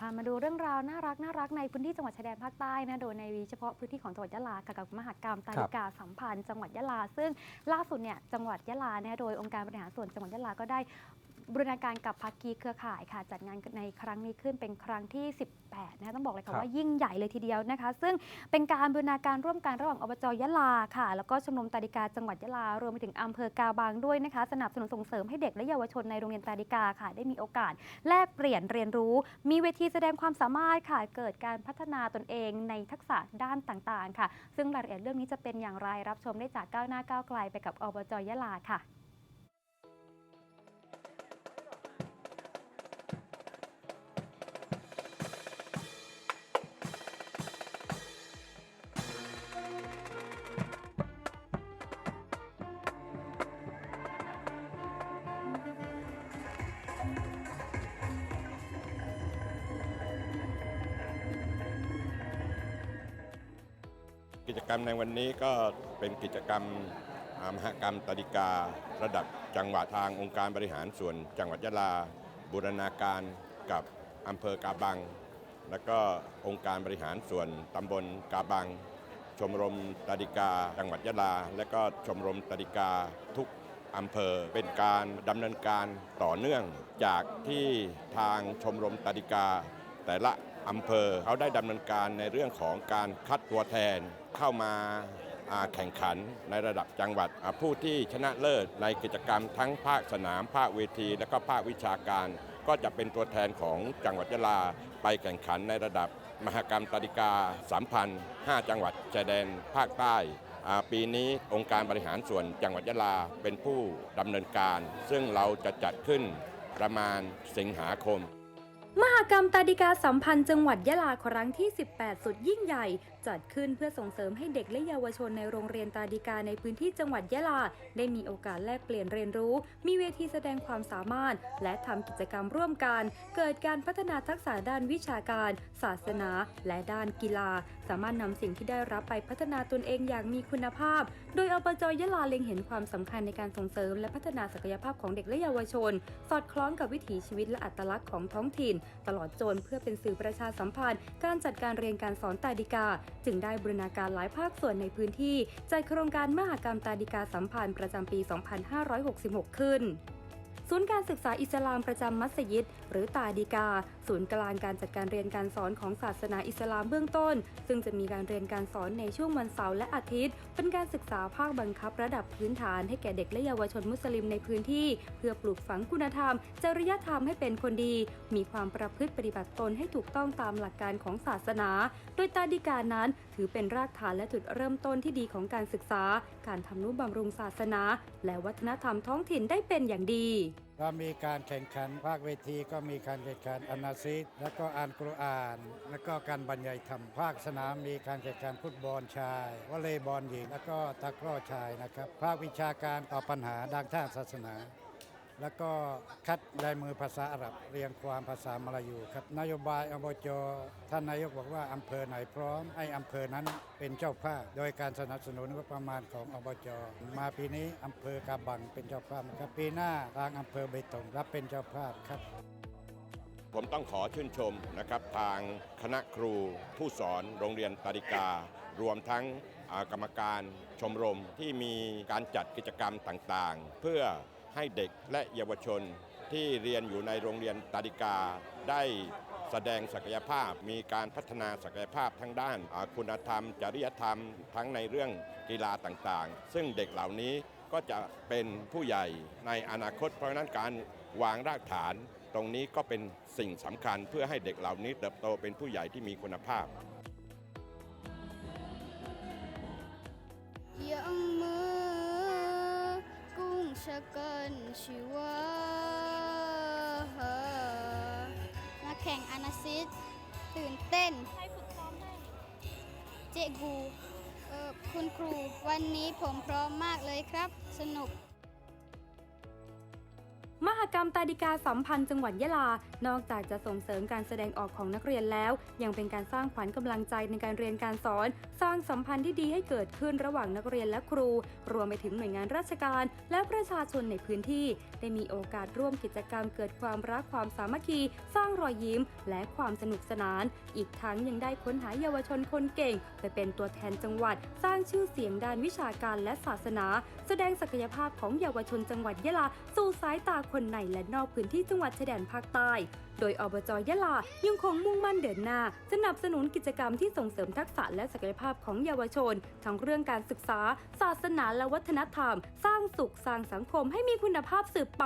พามาดูเรื่องราวน่ารักน่ารักในพื้นที่จังหวัดชายแดนภาคใต้นะโดยในวีเฉพาะพื้นที่ของจังหวัดยะลาค่ะกับมหกรรมตาลิกาสัมพันธ์จังหวัดยะลา ซึ่งล่าสุดเนี่ยจังหวัดยะลาเนี่ยโดยองค์การบริหารส่วนจังหวัดยะลาก็ได้บูรณาการกับภาคีเครือข่ายค่ะจัดงานในครั้งนี้ขึ้นเป็นครั้งที่ 18นะคะต้องบอกเลยค่ะว่ายิ่งใหญ่เลยทีเดียวนะคะ ซึ่งเป็นการบูรณาการร่วมกันระหว่างอบจยะลาค่ะ แล้วก็ชมรมตาดิกาจังหวัดยะลารวมไปถึงอำเภอกาบางด้วยนะคะ สนับสนุนส่งเสริมให้เด็กและเยาวชนในโรงเรียนตาดิกาค่ะ ได้มีโอกาสแลกเปลี่ยนเรียนรู้ มีเวทีแสดงความสามารถค่ะเกิดการพัฒนาตนเองในทักษะด้านต่างๆ ค่ะ ซึ่งรายละเอียดเรื่องนี้จะเป็นอย่างไรรับชมได้จากก้าวหน้าก้าวไกลไปกับอบจยะลาค่ะ กิจกรรมในวันนี้ก็เป็นกิจกรรมอ่ามหกรรมตาดิการะดับจังหวัดทางองค์การบริหารส่วนจังหวัดยะลา บูรณาการกับอำเภอกาบัง และก็องค์การบริหารส่วนตำบลกาบัง ชมรมตาดิกาจังหวัดยะลา และก็ชมรมตาดิกาทุกอำเภอเป็นการดำเนินการต่อเนื่องจากที่ทางชมรมตาดิกา แต่ละ อำเภอเขาได้ดำเนินการในเรื่องของการคัดตัวแทนเข้ามาแข่งขันในระดับจังหวัดผู้ที่ชนะเลิศในกิจกรรมทั้งภาคสนาม ภาคเวที และก็ภาควิชาการ ก็จะเป็นตัวแทนของจังหวัดยะลาไปแข่งขันในระดับมหกรรมตาดิกาสามพันห้าจังหวัดชายแดนภาคใต้ปีนี้องค์การบริหารส่วนจังหวัดยะลาเป็นผู้ดำเนินการ ซึ่งเราจะจัดขึ้นประมาณสิงหาคม มหกรรมตาดิกาสัมพันธ์จังหวัดยะลาครั้งที่ 18 สุดยิ่งใหญ่ จัดขึ้นเพื่อส่งเสริมให้เด็กและเยาวชนในโรงเรียนตาดิกาในพื้นที่จังหวัดยะลา ได้มีโอกาสแลกเปลี่ยนเรียนรู้ มีเวทีแสดงความสามารถ และทำกิจกรรมร่วมกัน เกิดการพัฒนาทักษะด้านวิชาการ ศาสนา และด้านกีฬา สามารถนำสิ่งที่ได้รับไปพัฒนาตนเองอย่างมีคุณภาพ โดยอบจยะลาเล็งเห็นความสำคัญในการส่งเสริม และพัฒนาศักยภาพของเด็กและเยาวชน สอดคล้องกับวิถีชีวิตและอัตลักษณ์ของท้องถิ่นตลอดจนเพื่อเป็นสื่อประชาสัมพันธ์ การจัดการเรียนการสอนตาดิกา จึงได้บรณาการหลายภาคส่วนในพื้นที่จัดโครงการมหกรรมตาดิกาสัมพันธ์ประจำปี 2566 ขึ้น ศูนย์การศึกษาอิสลามประจำมัสยิด หรือตาดีกา ศูนย์กลางการจัดการเรียนการสอนของศาสนาอิสลามเบื้องต้น ซึ่งจะมีการเรียนการสอนในช่วงวันเสาร์และอาทิตย์ เป็นการศึกษาภาคบังคับระดับพื้นฐานให้แก่เด็กและเยาวชนมุสลิมในพื้นที่ เพื่อปลูกฝังคุณธรรม จริยธรรมให้เป็นคนดี มีความประพฤติปฏิบัติตนให้ถูกต้องตามหลักการของศาสนา โดยตาดีกานั้น ถือเป็นรากฐานและจุดเริ่มต้นที่ดีของการศึกษา การทำนุบำรุงศาสนา และวัฒนธรรมท้องถิ่นได้เป็นอย่างดี ก็มีการแข่งขันภาคเวทีก็มีการแข่งขันอานาซิดแล้วก็อ่านกุรอาน แล้วก็การบรรยายธรรมภาคสนามมีการแข่งขันฟุตบอลชายวอลเลย์บอลหญิง แล้วก็ตะกร้อชายนะครับภาควิชาการต่อปัญหาด้านทางศาสนา แล้วก็คัดลายมือภาษาอาหรับเรียงความภาษามลายูครับนโยบายอบจท่านนายกบอกว่าอำเภอไหนพร้อมให้อำเภอนั้นเป็นเจ้าภาพโดยการสนับสนุนงบประมาณของอบจมาปีนี้อำเภอกาบังเป็นเจ้าภาพครับปีหน้าทางอำเภอเบตงรับเป็นเจ้าภาพครับผมต้องขอชื่นชมนะครับทางคณะครูผู้สอนโรงเรียนตาดิกา รวมทั้งกรรมการชมรมที่มีการจัดกิจกรรมต่างๆ เพื่อ ให้เด็กและเยาวชนที่เรียนอยู่ในโรงเรียนตาดิกา ได้แสดงศักยภาพมีการพัฒนาศักยภาพทั้งด้านคุณธรรม จริยธรรม ทั้งในเรื่องกีฬาต่างๆ ซึ่งเด็กเหล่านี้ก็จะเป็นผู้ใหญ่ในอนาคต เพราะนั้นการวางรากฐาน ตรงนี้ก็เป็นสิ่งสำคัญเพื่อให้เด็กเหล่านี้เติบโตเป็นผู้ใหญ่ที่มีคุณภาพยมือ กุ้งชะกันชีวามาแข่งอานาซิสตื่นเต้น ใครฝึกซ้อมให้เจกูเอ่อคุณครูวันนี้ผมพร้อมมากเลยครับ สนุก มหกรรมตาดิกาสัมพันธ์จังหวัดยะลา นอกจากจะส่งเสริมการแสดงออกของนักเรียนแล้ว ยังเป็นการสร้างขวัญกำลังใจในการเรียนการสอน สร้างสัมพันธ์ที่ดีให้เกิดขึ้นระหว่างนักเรียนและครู รวมไปถึงหน่วยงานราชการ และประชาชนในพื้นที่ ได้มีโอกาสร่วมกิจกรรมเกิดความรักความสามัคคี สร้างรอยยิ้ม และความสนุกสนาน อีกทั้งยังได้ค้นหาเยาวชนคนเก่ง ไปเป็นตัวแทนจังหวัด สร้างชื่อเสียงด้านวิชาการและศาสนา แสดงศักยภาพของเยาวชนจังหวัดยะลาสู่สายตาคนในและนอกพื้นที่จังหวัดชายแดนภาคใต้ โดยอบจยะลายังคงมุ่งมั่นเดินหน้า สนับสนุนกิจกรรมที่ส่งเสริมทักษะและศักยภาพของเยาวชน ทั้งเรื่องการศึกษา ศาสนาและวัฒนธรรม สร้างสุขสร้างสังคมให้มีคุณภาพสืบไป